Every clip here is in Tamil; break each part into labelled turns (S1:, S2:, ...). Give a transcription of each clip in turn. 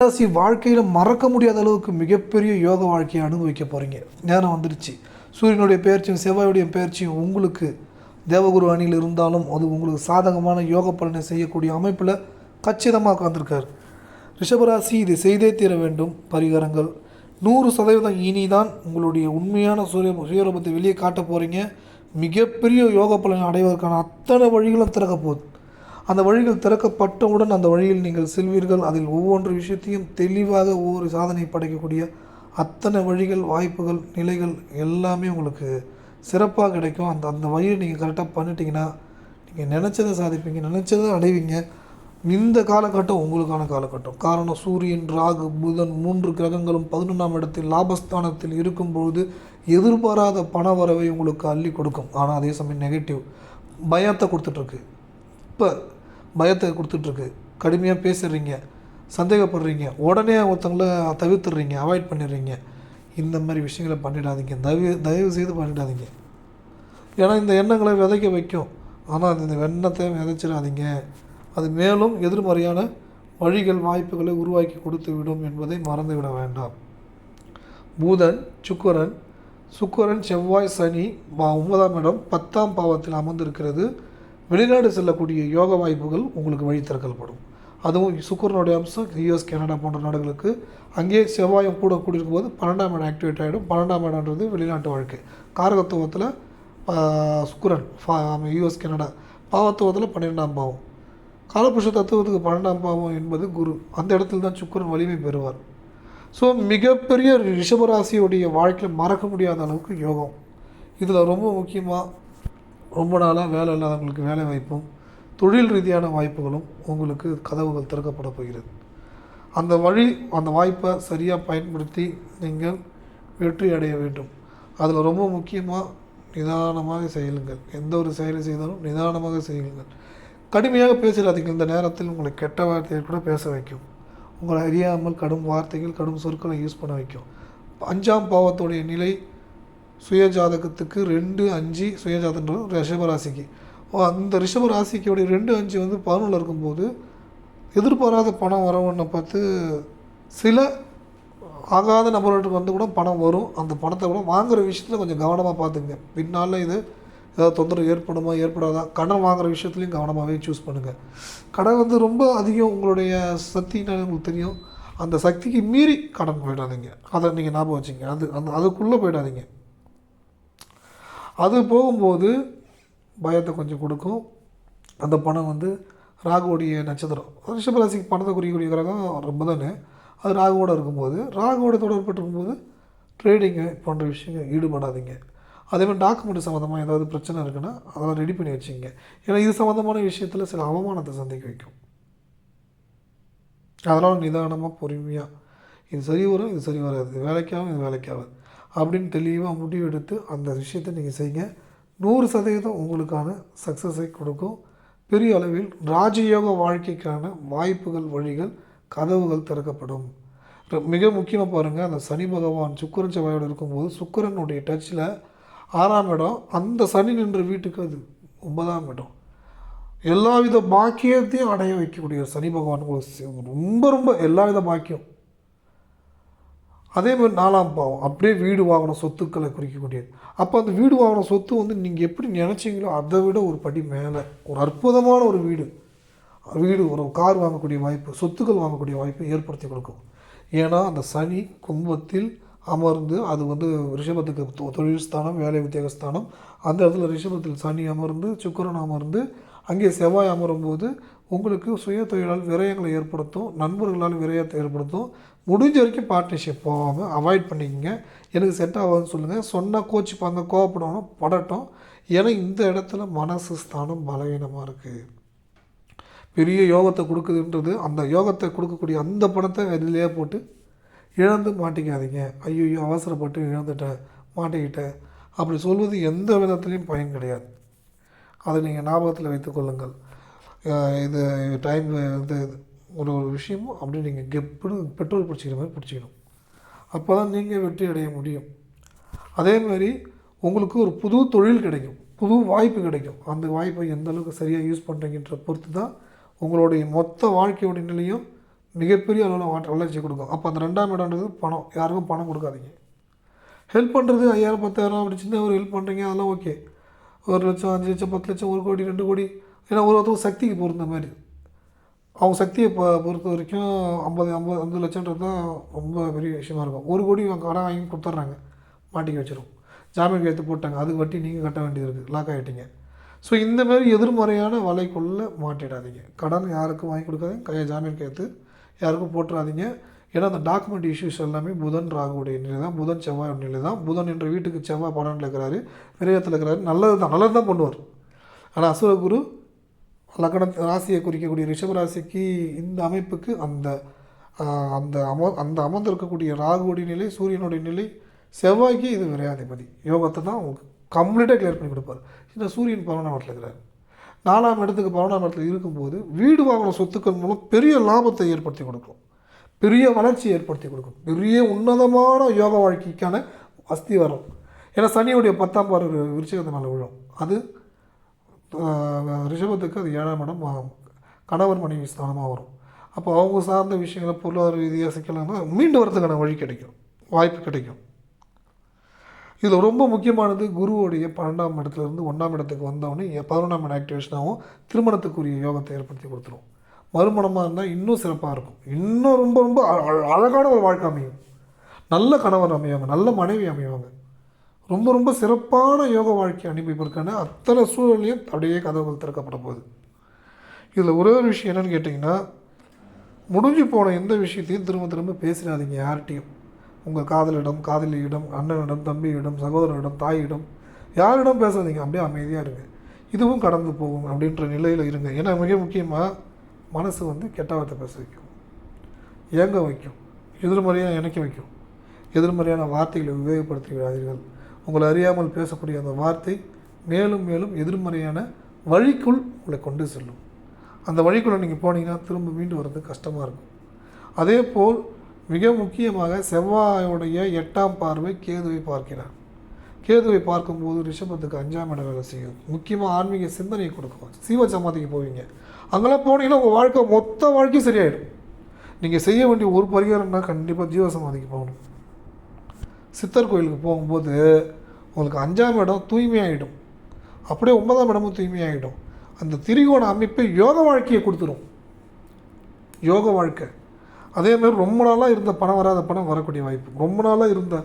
S1: ராசி வாழ்க்கையில் மறக்க முடியாத அளவுக்கு மிகப்பெரிய யோக வாழ்க்கையை அனுபவிக்க போகிறீங்க நேரம் வந்துடுச்சு. சூரியனுடைய பெயர்ச்சியும் செவ்வாயுடைய பயிற்சியும் உங்களுக்கு தேவகுரு அணியில் இருந்தாலும் அது உங்களுக்கு சாதகமான யோக பலனை செய்யக்கூடிய அமைப்பில் கச்சிதமாக உட்காந்துருக்கார் ரிஷபராசி இதை செய்தே தீர வேண்டும். பரிகாரங்கள். நூறு சதவீதம் இனிதான் உங்களுடைய உண்மையான சூரிய சுயரூபத்தை வெளியே காட்ட போகிறீங்க மிகப்பெரிய யோக பலனை அடைவதற்கான அத்தனை வழிகளும் திறக்க போகுது அந்த வழிகள் திறக்கப்பட்டவுடன் அந்த வழியில் நீங்கள் செல்வீர்கள். அதில் ஒவ்வொன்று விஷயத்தையும் தெளிவாக ஒவ்வொரு சாதனை படைக்கக்கூடிய அத்தனை வழிகள் வாய்ப்புகள் நிலைகள் எல்லாமே உங்களுக்கு சிறப்பாக கிடைக்கும். அந்த அந்த வழியை நீங்கள் கரெக்டாக பண்ணிட்டீங்கன்னா நீங்கள் நினச்சதை சாதிப்பீங்க நினச்சதை அடைவீங்க. இந்த காலகட்டம் உங்களுக்கான காலகட்டம். காரணம் சூரியன் ராகு புதன் மூன்று கிரகங்களும் பதினொன்றாம் இடத்தில் லாபஸ்தானத்தில் இருக்கும்பொழுது எதிர்பாராத பண வரவை உங்களுக்கு அள்ளி கொடுக்கும். ஆனால் அதே சமயம் நெகட்டிவ் பயத்தை கொடுத்துட்ருக்கு இப்போ பயத்தை கொடுத்துட்ருக்கு. கடுமையாக பேசுடுறீங்க சந்தேகப்படுறீங்க உடனே ஒருத்தங்கள தவிர்த்துடுறீங்க அவாய்ட் பண்ணிடுறீங்க. இந்த மாதிரி விஷயங்களை பண்ணிடாதீங்க. தயவு தயவு செய்து பண்ணிடாதீங்க. ஏன்னா இந்த எண்ணங்களை விதைக்க வைக்கும். ஆனால் இந்த எண்ணத்தை விதைச்சிடாதீங்க. அது மேலும் எதிர்மறையான வழிகள் வாய்ப்புகளை உருவாக்கி கொடுத்து விடும் என்பதை மறந்துவிட வேண்டாம். பூதன் சுக்கரன் சுக்கரன் செவ்வாய் சனி ஒன்பதாம் இடம் பத்தாம் பாவத்தில் அமர்ந்திருக்கிறது. வெளிநாடு செல்லக்கூடிய யோக வாய்ப்புகள் உங்களுக்கு வழி திறக்கப்படும் அதுவும் சுக்கரனுடைய அம்சம் யூஎஸ் கனடா போன்ற நாடுகளுக்கு அங்கேயே செவ்வாயம் கூட கூடியிருக்கும் போது பன்னெண்டாம் இடம் ஆக்டிவேட் ஆகிடும் பன்னெண்டாம் இடம்ன்றது வெளிநாட்டு வாழ்க்கை. காரகத்துவத்தில் சுக்கரன் யூஎஸ் கனடா. பாவத்துவத்தில் பன்னிரெண்டாம் பாவம். காலபுருஷ தத்துவத்துக்கு பன்னெண்டாம் பாவம் என்பது குரு. அந்த இடத்துல தான் சுக்கரன் வலிமை பெறுவார். ஸோ மிகப்பெரிய ரிஷபராசியுடைய வாழ்க்கையில் மறக்க முடியாத அளவுக்கு யோகம். இதில் ரொம்ப முக்கியமாக ரொம்ப நாளாக வேலை இல்லாதவங்களுக்கு வேலை வாய்ப்பும் தொழில் ரீதியான வாய்ப்புகளும் உங்களுக்கு கதவுகள் திறக்கப்பட போகிறது. அந்த வழி அந்த வாய்ப்பை சரியாக பயன்படுத்தி நீங்கள் வெற்றி அடைய வேண்டும். அதில் ரொம்ப முக்கியமாக நிதானமாக செய்யுங்கள் எந்த ஒரு செயலை செய்தாலும் நிதானமாக செய்யுங்கள் கடுமையாக பேசிடாதீங்க. இந்த நேரத்தில் உங்களை கெட்ட வார்த்தைகள் கூட பேச வைக்கும். உங்களை அறியாமல் கடும் வார்த்தைகள் கடும் சொற்களை யூஸ் பண்ண வைக்கும். அஞ்சாம் பாவத்துடைய நிலை சுயஜாதகத்துக்கு ரெண்டு அஞ்சு சுயஜாதன்றது ரிஷபராசிக்கு. ஓ, அந்த ரிஷபராசிக்குடைய ரெண்டு அஞ்சு வந்து பதினொன்றில் இருக்கும்போது எதிர்பாராத பணம் வரவனை பார்த்து சில ஆகாத நபர்களுக்கு வந்து கூட பணம் வரும். அந்த பணத்தை கூட வாங்குற விஷயத்தில் கொஞ்சம் கவனமாக பார்த்துங்க. பின்னால் இது ஏதாவது தொந்தரவு ஏற்படுமா ஏற்படாதா? கடன் வாங்குற விஷயத்துலையும் கவனமாகவே சூஸ் பண்ணுங்கள் கடன் வந்து ரொம்ப அதிகம் உங்களுடைய சக்தினால உங்களுக்கு தெரியும். அந்த சக்திக்கு மீறி கடன் போயிடாதீங்க. அதை நீங்கள் ஞாபகம் வச்சுங்க. அது அந்த அதுக்குள்ளே போயிடாதீங்க. அது போகும்போது பயத்தை கொஞ்சம் கொடுக்கும். அந்த பணம் வந்து ராகுவோடைய நட்சத்திரம். ரிஷபராசிக்கு பணத்தை குறிக்கக்கூடிய கிரகம் தானே. அது ராகுவோட இருக்கும்போது ராகுவோட தொடர்பட்டிருக்கும்போது ட்ரேடிங்கு போன்ற விஷயங்கள் ஈடுபடாதீங்க. அதே மாதிரி டாக்குமெண்ட் சம்மந்தமாக ஏதாவது பிரச்சனை இருக்குன்னா அதெல்லாம் ரெடி பண்ணி வச்சுங்க ஏன்னா இது சம்மந்தமான விஷயத்தில் சில அவமானத்தை சந்திக்க வைக்கும். அதனால் நிதானமாக பொறுமையாக இது சரி வரும் இது சரி வராது. இது வேலைக்காகும் இது வேலைக்காகாது அப்படின்னு தெளிவாக முடிவெடுத்து அந்த விஷயத்தை நீங்கள் செய்யுங்க. நூறு சதவீதம் உங்களுக்கான சக்ஸஸை கொடுக்கும். பெரிய அளவில் ராஜயோக வாழ்க்கைக்கான வாய்ப்புகள் வழிகள் கதவுகள் திறக்கப்படும். மிக முக்கியமாக பாருங்கள் அந்த சனி பகவான் சுக்கிரன் செவ்வாயோடு இருக்கும்போது சுக்கிரனுடைய டச்சில் ஆறாம் இடம் அந்த சனி நின்ற வீட்டுக்கு அது ஒன்பதாம் இடம். எல்லாவித பாக்கியத்தையும் அடைய வைக்கக்கூடிய சனி பகவான் உங்களுக்கு ரொம்ப எல்லா வித பாக்கியம். அதே மாதிரி நாலாம் பாவம். அப்படியே வீடு வாங்கின சொத்துக்களை குறிக்கக்கூடியது. அப்போ அந்த வீடு வாங்கின சொத்து வந்து நீங்கள் எப்படி நினச்சிங்களோ அதை விட ஒரு படி மேலே. ஒரு அற்புதமான ஒரு வீடு. வீடு ஒரு கார் வாங்கக்கூடிய வாய்ப்பு சொத்துக்கள் வாங்கக்கூடிய வாய்ப்பை ஏற்படுத்தி கொடுக்கும். ஏன்னா அந்த சனி கும்பத்தில் அமர்ந்து அது வந்து ரிஷபத்துக்கு தொ- தொழில் ஸ்தானம் வேலை உத்தியோக ஸ்தானம் அந்த இடத்துல ரிஷபத்தில் சனி அமர்ந்து சுக்கிரன் அமர்ந்து அங்கே செவ்வாய் அமரும்போது உங்களுக்கு சுய தொழிலால் விரயங்களை ஏற்படுத்தும் நண்பர்களால் விரயத்தை ஏற்படுத்தும். முடிஞ்ச வரைக்கும் பார்ட்னர்ஷிப் போகாமல் அவாய்ட் பண்ணிக்கங்க. எனக்கு செட் ஆகாதுன்னு சொல்லுங்கள் சொன்னால் கோச்சிப்பாங்க கோவப்படணும் படட்டும். ஏன்னா இந்த இடத்துல மனசு ஸ்தானம் பலவீனமாக இருக்குது பெரிய யோகத்தை கொடுக்குதுன்றது அந்த யோகத்தை கொடுக்கக்கூடிய அந்த பணத்தை அதிலேயே போட்டு இழந்து மாட்டிக்காதீங்க. ஐயோ அவசரப்பட்டு இழந்துட்டேன் மாட்டிக்கிட்டேன். அப்படி சொல்வது எந்த விதத்துலேயும் பயன் கிடையாது. அதை நீங்கள் ஞாபகத்தில் வைத்துக்கொள்ளுங்கள் இது டைம் வந்து ஒரு ஒரு விஷயமும் அப்படி நீங்கள் கெப்புன்னு பெட்ரோல் பிடிச்சிக்கிற மாதிரி பிடிச்சிக்கணும். அப்போ தான் நீங்கள் வெற்றி அடைய முடியும். அதே மாதிரி உங்களுக்கு ஒரு புது தொழில் கிடைக்கும். புது வாய்ப்பு கிடைக்கும். அந்த வாய்ப்பை எந்த அளவுக்கு சரியாக யூஸ் பண்ணுறீங்கன்ற பொறுத்து தான் உங்களுடைய மொத்த வாழ்க்கையோட நிலையும் மிகப்பெரிய அளவில் வளர்ச்சி கொடுக்கும். அப்போ அந்த ரெண்டாம் இடம்ன்றது பணம். யாருக்கும் பணம் கொடுக்காதீங்க. ஹெல்ப் பண்ணுறது ஐயாயிரம் பத்தாயிரம் அப்படி சின்ன ஒரு ஹெல்ப் பண்ணுறீங்க அதெல்லாம் ஓகே ஒரு லட்சம் அஞ்சு லட்சம் பத்து லட்சம் ஒரு கோடி ரெண்டு கோடி. ஏன்னா ஒரு ஒருத்தவங்க சக்திக்கு பொருந்த மாதிரி. அவங்க சக்தியை ப பொறுத்த வரைக்கும் ஐம்பது ஐம்பது ஐம்பது லட்சன்றது தான் ரொம்ப பெரிய விஷயமா இருக்கும். ஒரு கோடி கடன் வாங்கி கொடுத்துட்றாங்க. மாட்டிக்க வச்சிரும் ஜாமீன் கையெழுத்து போட்டாங்க. அதுக்கு வட்டி நீங்கள் கட்ட வேண்டியது இருக்குது லாக் ஆகிட்டீங்க ஸோ இந்த மாதிரி எதிர்மறையான வலைக்குள்ளே மாட்டிடாதீங்க. கடன் யாருக்கும் வாங்கி கொடுக்காதீங்க. கையை ஜாமீன் கையெழுத்து யாருக்கும் போட்டுறாதீங்க. ஏன்னா அந்த டாக்குமெண்ட் இஷ்யூஸ் எல்லாமே புதன் ராகுடைய நிலை தான் புதன் செவ்வாய் நிலை தான். புதன் என்ற வீட்டுக்கு செவ்வாய் பன்னெண்டில் இருக்கிறாரு விரயத்தில் இருக்கிறாரு. நல்லது தான் நல்லது தான் பண்ணுவார். ஆனால் அசுரகுரு லக்கண ராசியை குறிக்கக்கூடிய ரிஷபராசிக்கு இந்த அமைப்புக்கு அந்த அந்த அம அந்த அமர்ந்திருக்கக்கூடிய ராகுடைய நிலை சூரியனுடைய நிலை செவ்வாய்க்கு இது விரையாதிபதி. யோகத்தை தான் உங்களுக்கு கம்ப்ளீட்டாக கிளியர் பண்ணி கொடுப்பார். இந்த சூரியன் பவனாம் இடத்துல இருக்கிறார். நாலாம் இடத்துக்கு பவனாம் இடத்துல இருக்கும்போது வீடு வாங்கின சொத்துக்கள் மூலம் பெரிய லாபத்தை ஏற்படுத்தி கொடுக்கும். பெரிய வளர்ச்சியை ஏற்படுத்தி கொடுக்கும். பெரிய உன்னதமான யோக வாழ்க்கைக்கான அஸ்தி வரும் ஏன்னா சனியுடைய பத்தாம் பார்வை விருச்சிகத்தினால விழும். அது ரிஷபத்துக்கு அது ஏழாம் இடம் கணவர் மனைவி ஸ்தானமாக வரும். அப்போ அவங்க சார்ந்த விஷயங்களை பொருளாதார ரீதியாக சிக்கலாம்னா மீண்டு வரதுக்கான வழி கிடைக்கும். வாய்ப்பு கிடைக்கும். இதில் ரொம்ப முக்கியமானது குருவுடைய பன்னெண்டாம் இடத்துலேருந்து ஒன்றாம் இடத்துக்கு வந்தவொடனே பதினொன்றாம் இடம் ஆக்டிவேஷனாகவும் திருமணத்துக்குரிய யோகத்தை ஏற்படுத்தி கொடுத்துரும். மறுமணமாக இருந்தால் இன்னும் சிறப்பாக இருக்கும். இன்னும் ரொம்ப ரொம்ப அழகான ஒரு வாழ்க்கை அமையும். நல்ல கணவர் அமைவாங்க நல்ல மனைவி அமைவாங்க ரொம்ப ரொம்ப சிறப்பான யோக வாழ்க்கை அனுப்பிப்பதற்கான அத்தனை சூழலையும் அப்படியே கதவுகள் திறக்கப்பட போகுது. இதில் ஒரே ஒரு விஷயம் என்னென்னு கேட்டிங்கன்னா முடிஞ்சு போன எந்த விஷயத்தையும் திரும்ப திரும்ப பேசிடாதீங்க யார்கிட்டையும். உங்கள் காதலிடம் காதலியிடம் அண்ணனிடம் தம்பியிடம் சகோதரனிடம் தாயிடம் யாரிடம் பேசாதீங்க. அப்படியே அமைதியாக இருங்க. இதுவும் கடந்து போகும் அப்படின்ற நிலையில் இருங்க. ஏன்னா மிக முக்கியமாக மனசு வந்து கெட்ட வார்த்தை பேச வைக்கும். ஏங்க வைக்கும்? எதிர்மறையாக இணைக்க வைக்கும். எதிர்மறையான வார்த்தைகளை உபயோகப்படுத்தி விடாதீர்கள். உங்களை அறியாமல் பேசக்கூடிய அந்த வார்த்தை மேலும் மேலும் எதிர்மறையான வழிக்குள் உங்களை கொண்டு செல்லும். அந்த வழிக்குள்ளே நீங்கள் போனீங்கன்னா திரும்ப மீண்டு வர்றது கஷ்டமாக இருக்கும். அதே போல் மிக முக்கியமாக செவ்வாயுடைய எட்டாம் பார்வை கேதுவை பார்க்கிறார். கேதுவை பார்க்கும்போது ரிஷபத்துக்கு அஞ்சாம் இடம் வேலை செய்யும். முக்கியமாக ஆன்மீக சிந்தனையை கொடுக்கும். சீவ சமாதிக்கு போவீங்க. அங்கெல்லாம் போனீங்கன்னா உங்கள் வாழ்க்கை மொத்த வாழ்க்கையும் சரியாயிடும். நீங்கள் செய்ய வேண்டிய ஒரு பரிகாரம்னா கண்டிப்பாக ஜீவ சமாதிக்கு போகணும். சித்தர் கோயிலுக்கு போகும்போது உங்களுக்கு அஞ்சாம் இடம் தூய்மையாகிடும் அப்படியே ஒன்பதாம் இடமும் தூய்மையாகிடும் அந்த திரிகோண அமைப்பை யோக வாழ்க்கையை கொடுத்துரும். யோக வாழ்க்கை. அதே மாதிரி ரொம்ப நாளாக இருந்த பணம் வராத பணம் வரக்கூடிய வாய்ப்பு. ரொம்ப நாளாக இருந்த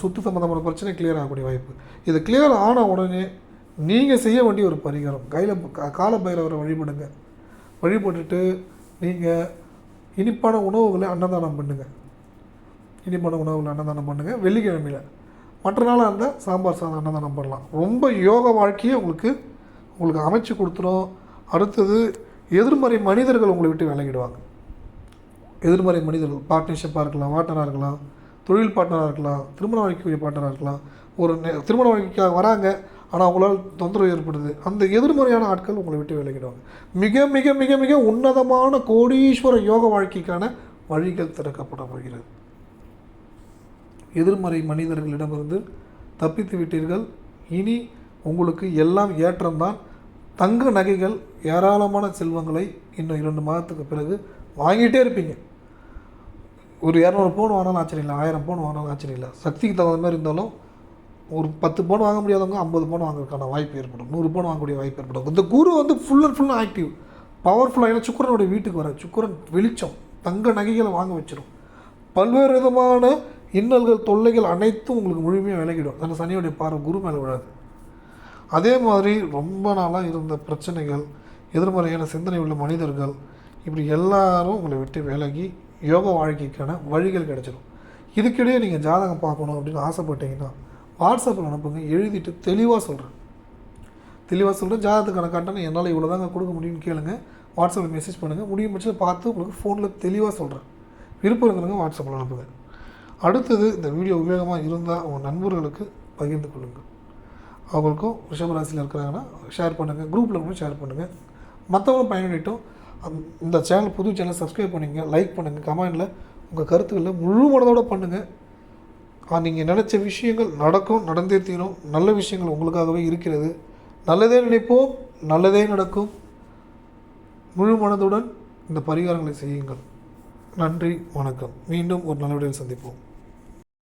S1: சொத்து சம்மந்தமான பிரச்சனை கிளியர் ஆகக்கூடிய வாய்ப்பு. இது கிளியர் ஆன உடனே நீங்கள் செய்ய வேண்டிய ஒரு பரிகாரம். கையில் கால பைரவரை வழிபடுங்க. வழிபட்டுட்டு நீங்கள் இனிப்பான உணவுகளை அன்னதானம் பண்ணுங்கள் இனிப்பான உணவுகளை அன்னதானம் பண்ணுங்கள் வெள்ளிக்கிழமையில். மற்ற நாளாக இருந்தால் சாம்பார் சாதம் அன்னதானம் பண்ணலாம். ரொம்ப யோக வாழ்க்கையை உங்களுக்கு உங்களுக்கு அமைச்சு கொடுத்துரும். அடுத்தது எதிர்மறை மனிதர்கள் உங்களை விட்டு விலகிடுவாங்க. எதிர்மறை மனிதர்கள் பார்ட்னர்ஷிப்பாக இருக்கலாம் வாட்டராக இருக்கலாம். தொழில் பார்ட்னராக இருக்கலாம் திருமண வாழ்க்கைக்குரிய பார்ட்னராக இருக்கலாம். ஒரு திருமண வாழ்க்கைக்காக வராங்க ஆனால் அவங்களால் தொந்தரவு ஏற்படுது. அந்த எதிர்மறையான ஆட்கள் உங்களை விட்டு விலகிடுவாங்க. மிக மிக மிக மிக உன்னதமான கோடீஸ்வர யோக வாழ்க்கைக்கான வழிகள் திறக்கப்பட போகிறது. எதிர்மறை மனிதர்களிடமிருந்து தப்பித்து விட்டீர்கள். இனி உங்களுக்கு எல்லாம் ஏற்றம்தான். தங்க நகைகள் ஏராளமான செல்வங்களை இன்னும் இரண்டு மாதத்துக்கு பிறகு வாங்கிட்டே இருப்பீங்க. ஒரு இரநூறு பவுன் வாங்கினாலும் ஆச்சரியம் இல்லை ஆயிரம் பவுன் வாங்கினாலும் ஆச்சரியம் இல்லை. சக்திக்கு தகுந்த மாதிரி இருந்தாலும் ஒரு பத்து பவுன் வாங்க முடியாதவங்க ஐம்பது பவுன் வாங்குறதுக்கான வாய்ப்பு ஏற்படும். நூறு பவுன் வாங்கக்கூடிய வாய்ப்பு ஏற்படும். இந்த குரு வந்து ஃபுல் அண்ட் ஃபுல்லாக ஆக்டிவ் பவர்ஃபுல்லாக ஏன்னா சுக்கரனுடைய வீட்டுக்கு வர சுக்கரன் வெளிச்சம் தங்க நகைகளை வாங்க வச்சிடும் பல்வேறு விதமான இன்னல்கள் தொல்லைகள் அனைத்தும் உங்களுக்கு முழுமையாக விலகிடும். அந்த சனியுடைய பார்வை குரு மேலே விழாது. அதே மாதிரி ரொம்ப நாளாக இருந்த பிரச்சனைகள் எதிர்மறையான சிந்தனை உள்ள மனிதர்கள் இப்படி எல்லாரும் உங்களை விட்டு விலகி யோக வாழ்க்கைக்கான வழிகள் கிடச்சிடும் இதுக்கிடையே நீங்கள் ஜாதகம் பார்க்கணும் அப்படின்னு ஆசைப்பட்டீங்கன்னா வாட்ஸ்அப்பில் அனுப்புங்க எழுதிட்டு தெளிவாக சொல்கிறேன் தெளிவாக சொல்கிறேன் ஜாதகத்துக்கான கட்டணம் என்னால் இவ்வளோ தாங்க கொடுக்க முடியும்னு கேளுங்க. வாட்ஸ்அப்பில் மெசேஜ் பண்ணுங்கள் முடியும் பட்சத்தில் பார்த்து உங்களுக்கு ஃபோனில் தெளிவாக சொல்கிறேன் விருப்பம் இருக்கிறவங்க வாட்ஸ்அப்பில் அனுப்புங்க. அடுத்தது இந்த வீடியோ உபயோகமாக இருந்தால் உங்கள் நண்பர்களுக்கு பகிர்ந்து கொள்ளுங்கள் அவங்களுக்கும் ரிஷபராசியில் இருக்கிறாங்கன்னா ஷேர் பண்ணுங்கள் குரூப்பில் கூட ஷேர் பண்ணுங்கள் மற்றவங்களும் பயனடையட்டும். இந்த சேனல் புது சேனல் சப்ஸ்கிரைப் பண்ணுங்கள் லைக் பண்ணுங்கள் கமெண்டில் உங்கள் கருத்துக்களை முழு மனதோட பண்ணுங்கள் நீங்கள் நினச்ச விஷயங்கள் நடக்கும் நடந்தே தீரும். நல்ல விஷயங்கள் உங்களுக்காகவே இருக்கிறது. நல்லதே நினைப்போம் நல்லதே நடக்கும். முழு மனதுடன் இந்த பரிகாரங்களை செய்யுங்கள். நன்றி வணக்கம். மீண்டும் ஒரு நல்ல சந்திப்போம்.